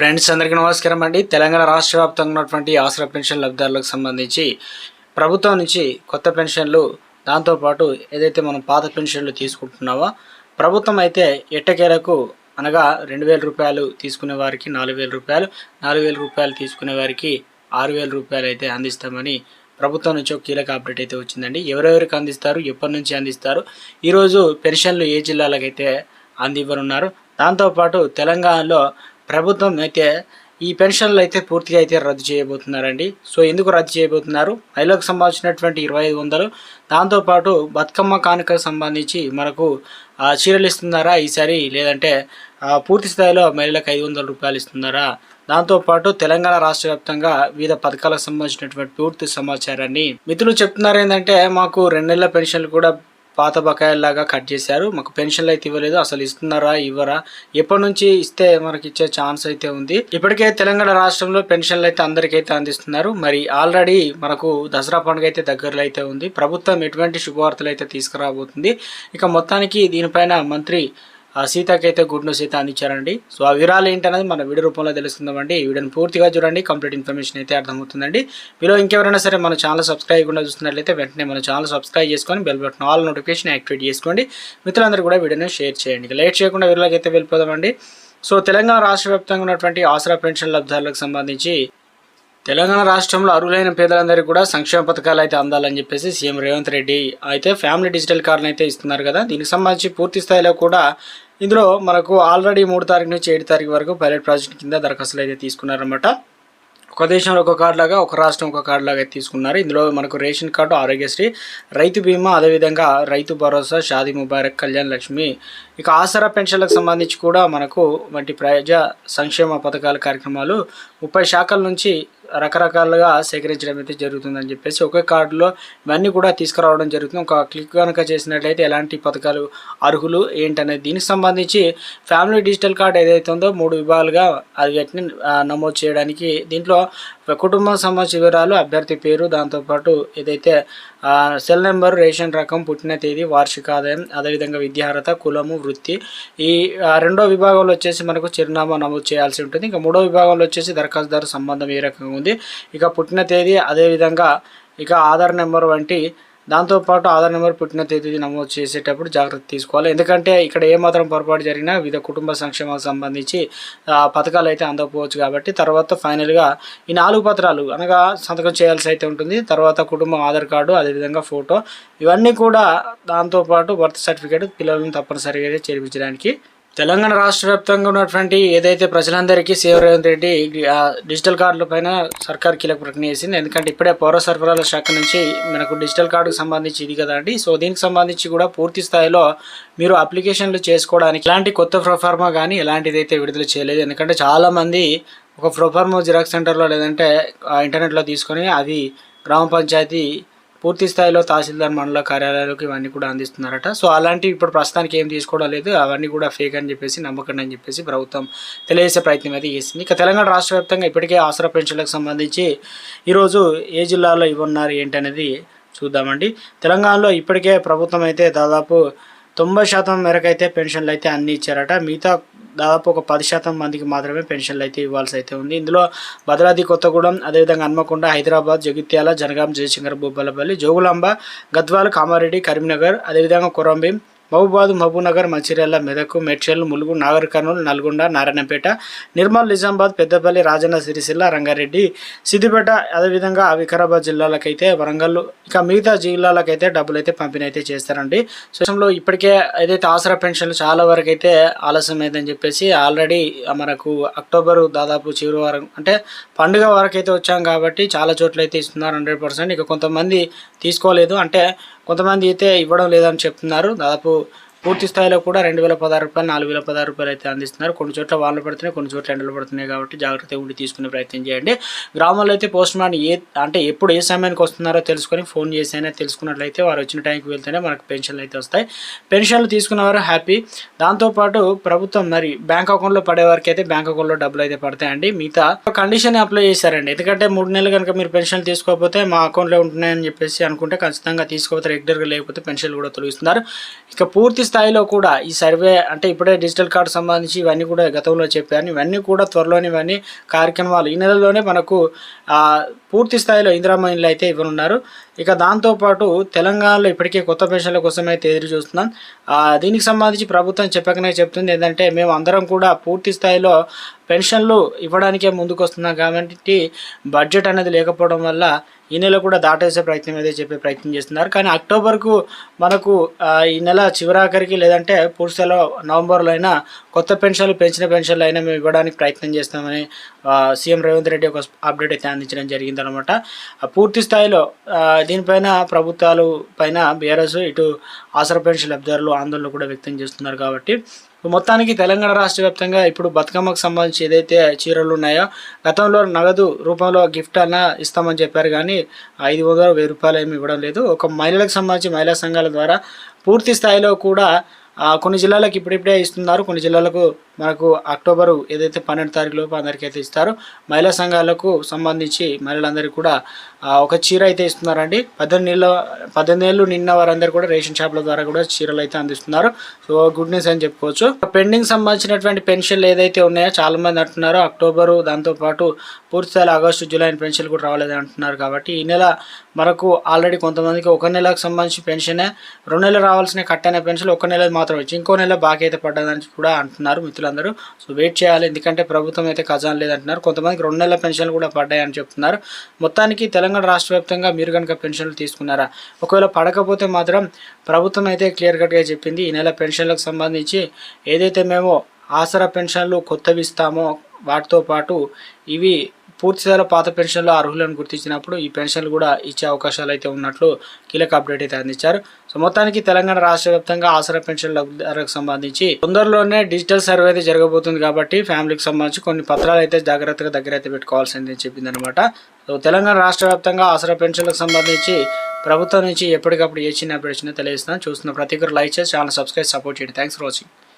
Friends అందరికీ నమస్కారం అండి. తెలంగాణ రాష్ట్ర వ్యాప్తంగా ఉన్నటువంటి ఆసరా పెన్షన్ లబ్ధిదారులకు సంబంధించి ప్రభుత్వం నుంచి కొత్త పెన్షన్లు దాంతోపాటు ఏదైతే మనం పాత పెన్షన్లు తీసుకుంటున్నామో ప్రభుత్వం అయితే ఎట్టకేలకు అనగా రెండు వేల రూపాయలు తీసుకునే వారికి నాలుగు వేల రూపాయలు నాలుగు వేల రూపాయలు తీసుకునే వారికి ఆరు వేల రూపాయలు అయితే అందిస్తామని ప్రభుత్వం నుంచి ఒక కీలక అప్డేట్ అయితే వచ్చిందండి. ఎవరెవరికి అందిస్తారు ఎప్పటి నుంచి అందిస్తారు ఈరోజు పెన్షన్లు ఏ జిల్లాలకైతే అందివ్వనున్నారు దాంతోపాటు తెలంగాణలో ప్రభుత్వం అయితే ఈ పెన్షన్లు అయితే పూర్తిగా అయితే రద్దు చేయబోతున్నారండి. సో ఎందుకు రద్దు చేయబోతున్నారు? మహిళలకు సంబంధించినటువంటి ఇరవై ఐదు వందలు. దాంతోపాటు బతుకమ్మ కానుకకు సంబంధించి మనకు చీరలు ఇస్తున్నారా ఈసారి? లేదంటే పూర్తి స్థాయిలో మహిళలకు ఐదు వందల రూపాయలు ఇస్తున్నారా? దాంతోపాటు తెలంగాణ రాష్ట్ర వ్యాప్తంగా వివిధ పథకాలకు సంబంధించినటువంటి పూర్తి సమాచారాన్ని మిత్రులు చెప్తున్నారు ఏంటంటే మాకు రెండు నెలల పెన్షన్లు కూడా పాత బకాయిల్లాగా కట్ చేశారు. మాకు పెన్షన్లు అయితే ఇవ్వలేదు. అసలు ఇస్తున్నారా ఇవ్వరా? ఎప్పటి నుంచి ఇస్తే మనకి ఇచ్చే ఛాన్స్ అయితే ఉంది. ఇప్పటికే తెలంగాణ రాష్ట్రంలో పెన్షన్లు అయితే అందరికైతే అందిస్తున్నారు. మరి ఆల్రెడీ మనకు దసరా పండుగ అయితే దగ్గరలో అయితే ఉంది. ప్రభుత్వం ఎటువంటి శుభవార్తలు అయితే తీసుకురాబోతుంది. ఇక మొత్తానికి దీనిపైన మంత్రి ఆ సీతకి అయితే గుడ్ న్యూస్ అయితే అందించారండి. సో ఆ వివరాలు ఏంటనేది మన వీడియో రూపంలో తెలుస్తుందండి ఈ వీడియోని పూర్తిగా చూడండి. కంప్లీట్ ఇన్ఫర్మేషన్ అయితే అర్థమవుతుందండి. మీలో ఇంకెవరైనా సరే మన ఛానల్ సబ్స్క్రైబ్ కూడా చూస్తున్నట్లయితే వెంటనే మన ఛానల్ సబ్స్క్రైబ్ చేసుకొని bell button all notification activate చేసుకోండి. మిత్రులందరూ కూడా వీడియోని షేర్ చేయండి. లేట్ చేయకుండా వీడియోలోకి అయితే వెళ్ళిపోదామండి. సో తెలంగాణ రాష్ట్ర వ్యాప్తంగా ఉన్నటువంటి ఆసరా పెన్షన్ లబ్ధిదారులకు సంబంధించి తెలంగాణ రాష్ట్రంలో అర్హులైన పేదలందరికీ కూడా సంక్షేమ పథకాలు అయితే అందాలని చెప్పేసి సీఎం రేవంత్ రెడ్డి అయితే ఫ్యామిలీ డిజిటల్ కార్డును అయితే ఇస్తున్నారు కదా. దీనికి సంబంధించి పూర్తి స్థాయిలో కూడా ఇందులో మనకు ఆల్రెడీ మూడు తారీఖు నుంచి ఏడు తారీఖు వరకు పైలట్ ప్రాజెక్ట్ కింద దరఖాస్తులు అయితే తీసుకున్నారనమాట ఒక దేశంలో ఒక కార్డు లాగా ఒక రాష్ట్రం ఒక కార్డు లాగా తీసుకున్నారు. ఇందులో మనకు రేషన్ కార్డు ఆరోగ్యశ్రీ రైతు బీమా అదేవిధంగా రైతు భరోసా షాదీ ముబారక్ కళ్యాణ్ లక్ష్మి. ఇక ఆసరా పెన్షన్లకు సంబంధించి కూడా మనకు వంటి ప్రజా సంక్షేమ పథకాల కార్యక్రమాలు ముప్పై శాఖల నుంచి రకరకాలుగా సేకరించడం అయితే జరుగుతుందని చెప్పేసి ఒకే కార్డులో ఇవన్నీ కూడా తీసుకురావడం జరుగుతుంది. ఒక క్లిక్ కనుక చేసినట్లయితే ఎలాంటి పథకాలు అర్హులు ఏంటనేది? దీనికి సంబంధించి ఫ్యామిలీ డిజిటల్ కార్డ్ ఏదైతే ఉందో మూడు విభాగాలుగా అది నమోదు చేయడానికి దీంట్లో కుటుంబం సంబంధించిన వివరాలు అభ్యర్థి పేరు దాంతోపాటు ఏదైతే సెల్ నెంబర్ రేషన్ రకం పుట్టిన తేదీ వార్షిక ఆదాయం అదేవిధంగా విద్యార్హత కులము వృత్తి ఈ రెండో విభాగంలో వచ్చేసి మనకు చిరునామా నమోదు చేయాల్సి ఉంటుంది. ఇంకా మూడో విభాగంలో వచ్చేసి దరఖాస్తుదారు సంబంధం ఏ రకంగా ఉంది. ఇక పుట్టిన తేదీ అదేవిధంగా ఇక ఆధార్ నెంబర్ వంటి దాంతోపాటు ఆధార్ నెంబర్ పుట్టిన తేదీ నమోదు చేసేటప్పుడు జాగ్రత్త తీసుకోవాలి. ఎందుకంటే ఇక్కడ ఏ మాత్రం పొరపాటు జరిగినా వివిధ కుటుంబ సంక్షేమాలకు సంబంధించి పథకాలు అయితే అందకపోవచ్చు కాబట్టి తర్వాత ఫైనల్గా ఈ నాలుగు పత్రాలు అనగా సంతకం చేయాల్సి అయితే ఉంటుంది. తర్వాత కుటుంబం ఆధార్ కార్డు అదేవిధంగా ఫోటో ఇవన్నీ కూడా దాంతోపాటు బర్త్ సర్టిఫికేట్ పిల్లలను తప్పనిసరిగా చేర్పించడానికి తెలంగాణ రాష్ట్ర వ్యాప్తంగా ఉన్నటువంటి ఏదైతే ప్రజలందరికీ సీఎం రేవంత్ రెడ్డి డిజిటల్ కార్డుల పైన సర్కార్ కీలక ప్రకటన చేసింది. ఎందుకంటే ఇప్పుడే పౌర సరఫరాల శాఖ నుంచి మనకు డిజిటల్ కార్డుకు సంబంధించి ఇది కదా అండి. సో దీనికి సంబంధించి కూడా పూర్తి స్థాయిలో మీరు అప్లికేషన్లు చేసుకోవడానికి ఎలాంటి కొత్త ప్రొఫార్మా కానీ ఎలాంటిదైతే విడుదల చేయలేదు. ఎందుకంటే చాలామంది ఒక ప్రొఫార్మా జిరాక్స్ సెంటర్లో లేదంటే ఇంటర్నెట్లో తీసుకొని అవి గ్రామ పంచాయతీ పూర్తి స్థాయిలో తహసీల్దార్ మండల కార్యాలయాలకు ఇవన్నీ కూడా అందిస్తున్నారట. సో అలాంటివి ఇప్పుడు ప్రస్తుతానికి ఏం తీసుకోవడం లేదు. అవన్నీ కూడా ఫేక్ అని చెప్పేసి నమ్మకండి అని చెప్పేసి ప్రభుత్వం తెలియజేసే ప్రయత్నం అయితే చేసింది. ఇక తెలంగాణ రాష్ట్ర వ్యాప్తంగా ఇప్పటికే ఆసరా పెన్షన్లకు సంబంధించి ఈరోజు ఏ జిల్లాలో ఇవ్వన్నారు ఏంటనేది చూద్దామండి. తెలంగాణలో ఇప్పటికే ప్రభుత్వం అయితే దాదాపు తొంభై శాతం మేరకు అయితే పెన్షన్లు అయితే అన్నీ ఇచ్చారట. మిగతా దాదాపు ఒక పది శాతం మందికి మాత్రమే పెన్షన్లు అయితే ఇవ్వాల్సి అయితే ఉంది. ఇందులో భద్రాద్రి కొత్తగూడెం అదేవిధంగా హన్మకొండ హైదరాబాద్ జగిత్యాల జనగాం జయశంకర్ భూపాలపల్లి జోగులాంబ గద్వాల కామారెడ్డి కరీంనగర్ అదేవిధంగా కొరంభీం మహబూబాద్ మహబూబ్నగర్ మంచిర్యాల మెదక్ మేడ్చల్ ములుగు నాగర్ కర్నూలు నల్గొండ నారాయణపేట నిర్మల్ నిజామాబాద్ పెద్దపల్లి రాజన్న సిరిసిల్ల రంగారెడ్డి సిద్దిపేట అదేవిధంగా వికారాబాద్ జిల్లాలకైతే వరంగల్ ఇక మిగతా జిల్లాలకైతే డబ్బులు అయితే పంపిణీ అయితే చేస్తారండి సో ఇప్పటికే ఏదైతే ఆసరా పెన్షన్లు చాలా వరకు అయితే ఆలస్యం అయిందని చెప్పేసి ఆల్రెడీ మనకు అక్టోబర్ దాదాపు చివరి వారం అంటే పండుగ వరకు అయితే వచ్చాం కాబట్టి చాలా చోట్ల అయితే ఇస్తున్నారు హండ్రెడ్ పర్సెంట్. ఇక కొంతమంది తీసుకోలేదు అంటే కొంతమంది అయితే ఇవ్వడం లేదని చెప్తున్నారు. దాదాపు పూర్తి స్థాయిలో కూడా రెండు వేల పదహారు రూపాయలు నాలుగు వేల పదహారు రూపాయలు అయితే అందిస్తున్నారు. కొన్ని చోట్ల వాళ్ళు పడుతున్నాయి కొన్ని చోట్ల ఎండలు పడుతున్నాయి కాబట్టి జాగ్రత్తగా ఉండి తీసుకునే ప్రయత్నం చేయండి. గ్రామాల్లో అయితే పోస్ట్ మ్యాన్ ఏ అంటే ఎప్పుడు ఏ సమయానికి వస్తున్నారో తెలుసుకొని ఫోన్ చేసి అయినా తెలుసుకున్నట్లయితే వారు వచ్చిన టైంకి వెళ్తేనే మనకు పెన్షన్లు అయితే వస్తాయి. పెన్షన్లు తీసుకున్నవారు హ్యాపీ. దాంతోపాటు ప్రభుత్వం మరి బ్యాంక్ అకౌంట్లో పడేవారికి అయితే బ్యాంక్ అకౌంట్లో డబ్బులు అయితే పడతాయండి. మిగతా కండిషన్ అప్లై చేశారండి. ఎందుకంటే మూడు నెలలు కనుక మీరు పెన్షన్ తీసుకోకపోతే మా అకౌంట్లో ఉంటున్నాయని చెప్పేసి అనుకుంటే ఖచ్చితంగా తీసుకోకపోతే రెగ్యులర్గా లేకపోతే పెన్షన్లు కూడా తొలగిస్తున్నారు. ఇక పూర్తి స్థాయిలో కూడా ఈ సర్వే అంటే ఇప్పుడే డిజిటల్ కార్డు సంబంధించి ఇవన్నీ కూడా గతంలో చెప్పాను. ఇవన్నీ కూడా త్వరలోనే ఇవన్నీ కార్యక్రమాలు ఈ నెలలోనే మనకు పూర్తి స్థాయిలో ఇందిరామ్మ అయితే ఇవ్వనున్నారు. ఇక దాంతోపాటు తెలంగాణలో ఇప్పటికే కొత్త పెన్షన్ల కోసం అయితే ఎదురు చూస్తున్నాం. దీనికి సంబంధించి ప్రభుత్వం చెప్పకనే చెప్తుంది. ఏంటంటే మేము అందరం కూడా పూర్తి స్థాయిలో పెన్షన్లు ఇవ్వడానికే ముందుకు వస్తున్నాం కాబట్టి బడ్జెట్ అనేది లేకపోవడం వల్ల ఈ నెల కూడా దాటేసే ప్రయత్నం అయితే చెప్పే ప్రయత్నం చేస్తున్నారు. కానీ అక్టోబర్కు మనకు ఈ నెల చివరాఖరికి లేదంటే పూర్తిలో నవంబర్లో అయినా కొత్త పెన్షన్లు పెంచిన పెన్షన్లు అయినా మేము ఇవ్వడానికి ప్రయత్నం చేస్తామని సీఎం రేవంత్ రెడ్డి ఒక అప్డేట్ అయితే అందించడం జరిగిందనమాట పూర్తి స్థాయిలో దీనిపైన ప్రభుత్వాలు పైన బీఆర్ఎస్ ఇటు ఆసరా పెన్షన్ లబ్ధిదారులు ఆందోళన కూడా వ్యక్తం చేస్తున్నారు కాబట్టి. మొత్తానికి తెలంగాణ రాష్ట్ర వ్యాప్తంగా ఇప్పుడు బతుకమ్మకు సంబంధించి ఏదైతే చీరలు ఉన్నాయో గతంలో నగదు రూపంలో గిఫ్ట్ అన్న ఇస్తామని చెప్పారు కానీ ఐదు వందలు వెయ్యి రూపాయలు ఏమి ఇవ్వడం లేదు. ఒక మహిళలకు సంబంధించి మహిళా సంఘాల ద్వారా పూర్తి స్థాయిలో కూడా కొన్ని జిల్లాలకు ఇప్పుడిప్పుడే ఇస్తున్నారు. కొన్ని జిల్లాలకు మనకు అక్టోబరు ఏదైతే పన్నెండు తారీఖు లోపు అందరికీ అయితే ఇస్తారో మహిళా సంఘాలకు సంబంధించి మహిళలందరికీ కూడా ఒక చీర అయితే ఇస్తున్నారండి. పద్దెనిమిది ఏళ్ళ పద్దెనిమిది ఏళ్ళు నిన్న వారందరూ కూడా రేషన్ షాప్ల ద్వారా కూడా చీరలు అయితే అందిస్తున్నారు. సో గుడ్ న్యూస్ అని చెప్పుకోవచ్చు. పెండింగ్ సంబంధించినటువంటి పెన్షన్లు ఏదైతే ఉన్నాయో చాలా మంది అంటున్నారు అక్టోబరు దాంతోపాటు పూర్తి స్థాయిలో ఆగస్టు జూలై పెన్షన్లు కూడా రావలేదు అంటున్నారు కాబట్టి ఈ నెల మనకు ఆల్రెడీ కొంతమందికి ఒక నెలకు సంబంధించి పెన్షనే రెండు నెలలు రావాల్సిన కట్ అయిన పెన్షన్ ఒక నెల మాత్రం వచ్చి ఇంకో నెల బాకీ అయితే పడ్డదని కూడా అంటున్నారు మిత్రులు అందరూ. సో వెయిట్ చేయాలి. ఎందుకంటే ప్రభుత్వం అయితే ఖజానా లేదంటున్నారు. కొంతమందికి రెండు నెలల పెన్షన్లు కూడా పడ్డాయని చెప్తున్నారు. మొత్తానికి తెలంగాణ రాష్ట్ర వ్యాప్తంగా మీరు కనుక పెన్షన్లు తీసుకున్నారా? ఒకవేళ పడకపోతే మాత్రం ప్రభుత్వం అయితే క్లియర్ కట్గా చెప్పింది ఈ నెల పెన్షన్లకు సంబంధించి ఏదైతే మేము ఆసరా పెన్షన్లు కొత్తవి ఇస్తామో వాటితో పాటు ఇవి పూర్తిస్థాయిలో పాత పెన్షన్లు అర్హులను గుర్తించినప్పుడు ఈ పెన్షన్లు కూడా ఇచ్చే అవకాశాలు అయితే ఉన్నట్లు కీలక అప్డేట్ అయితే అందించారు. సో మొత్తానికి తెలంగాణ రాష్ట్ర వ్యాప్తంగా ఆసరా పెన్షన్ లబ్ధిదారులకు సంబంధించి తొందరలోనే డిజిటల్ సర్వే అయితే జరగబోతుంది కాబట్టి ఫ్యామిలీకి సంబంధించి కొన్ని పత్రాలు అయితే జాగ్రత్తగా దగ్గర అయితే పెట్టుకోవాల్సింది చెప్పింది అనమాట సో తెలంగాణ రాష్ట్ర వ్యాప్తంగా ఆసరా పెన్షన్లకు సంబంధించి ప్రభుత్వం నుంచి ఎప్పటికప్పుడు ఏ చిన్న అప్డేట్స్ తెలియజేస్తాను చూస్తున్న ప్రతి ఒక్కరు లైక్ చేసి ఛానల్ సబ్స్క్రైబ్ సపోర్ట్ చేయండి. Thanks for watching